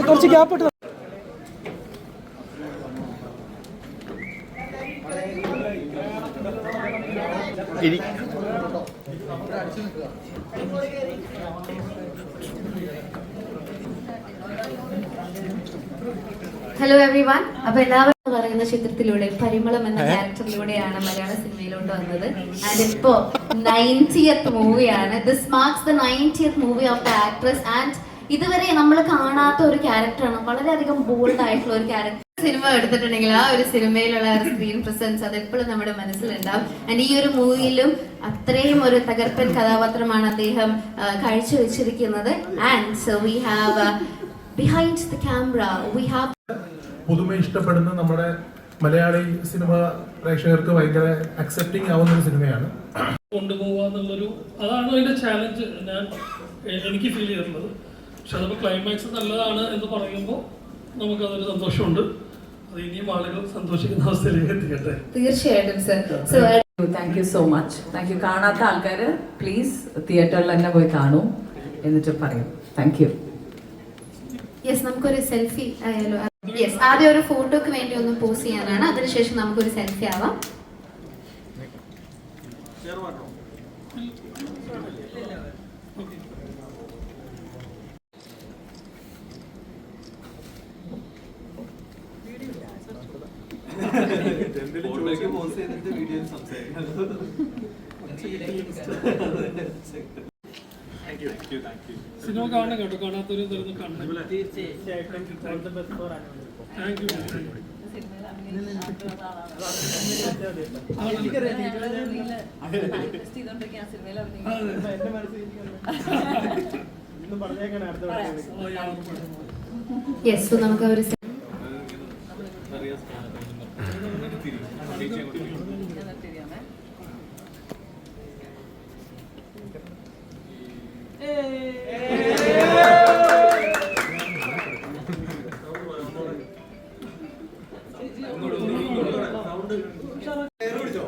കുറച്ച് ഗ്യാപ്പ് ഇട്ട് ഇനി ഹലോ എവ്രിവൺ അപ്പൊ എല്ലാവരും പറയുന്ന ചിത്രത്തിലൂടെ പരിമളം എന്ന ക്യാരക്ടറിലൂടെയാണ് മലയാള സിനിമയിലോട്ട് വന്നത് ആൻഡ് ഇപ്പോ നയൻറ്റിയത്ത് മൂവിയാണ് this marks the ninetieth movie of the actress and ഇതുവരെ നമ്മൾ കാണാത്ത ഒരു ക്യാരക്ടറാണ് വളരെയധികം ബോൾഡ് ആയിട്ടുള്ള ഒരു ക്യാരക്ടർ സിനിമ എടുത്തിട്ടുണ്ടെങ്കിൽ ആ ഒരു സിനിമയിലുള്ള സ്ക്രീൻ പ്രസൻസ് അത് എപ്പോഴും നമ്മുടെ മനസ്സിലുണ്ടാവും ആൻഡ് ഈ ഒരു മൂവിയിലും അത്രയും ഒരു തകർപ്പൻ കഥാപാത്രമാണ് അദ്ദേഹം കഴിച്ചു വെച്ചിരിക്കുന്നത് and so we have behind the camera we have പൊതുവെ ഇഷ്ടപ്പെടുന്ന നമ്മുടെ മലയാളി സിനിമ പ്രേക്ഷകർക്ക് ഭയങ്കര അക്സെപ്റ്റിംഗ് ആവുന്ന ഒരു സിനിമയാണ് കൊണ്ടുപോകാന്നുള്ളൊരു അതാണ് അതിന്റെ ചാലഞ്ച് ഞാൻ എനിക്ക് ഫീൽ ചെയ്തിട്ടുള്ളത് പക്ഷെ അതിപ്പോൾ ക്ലൈമാക്സ് നല്ലതാണ് എന്ന് പറയുമ്പോൾ അതൊരു സന്തോഷമുണ്ട് അത് ഇനിയും ആളുകൾ സന്തോഷിക്കുന്ന അവസ്ഥയിലേക്ക് എത്തിക്കട്ടെ തീർച്ചയായിട്ടും sir thank you so much thank you കാണാത്ത ആൾക്കാർ പ്ലീസ് തിയേറ്ററിൽ തന്നെ പോയി കാണൂ എന്നിട്ട് പറയും താങ്ക് യു യെസ് നമുക്കൊരു സെൽഫി ആയാലോ യെസ് ആദ്യം ഒരു ഫോട്ടോക്ക് വേണ്ടി ഒന്ന് പോസ് ചെയ്യാനാണ് അതിനുശേഷം നമുക്കൊരു സെൽഫി ആവാം ഫോട്ടോയ്ക്ക് പോസ് സംസാരിക്കാം സിനിമ കാണണം കേട്ടോ കാണാത്തൊരു കാണണം തീർച്ചയായിട്ടും താങ്ക് യു യെസ് നമുക്ക് ഒരു പിടിച്ചോ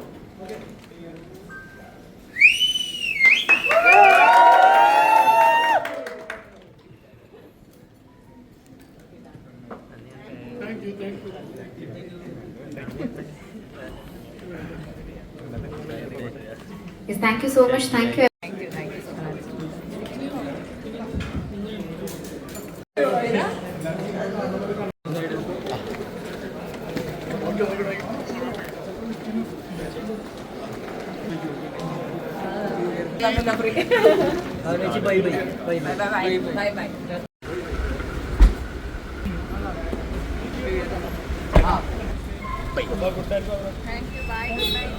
Yes, thank you so much. Thank you. Thank you. Thank you so much. Thank you. Bye bye. Thank you. Bye.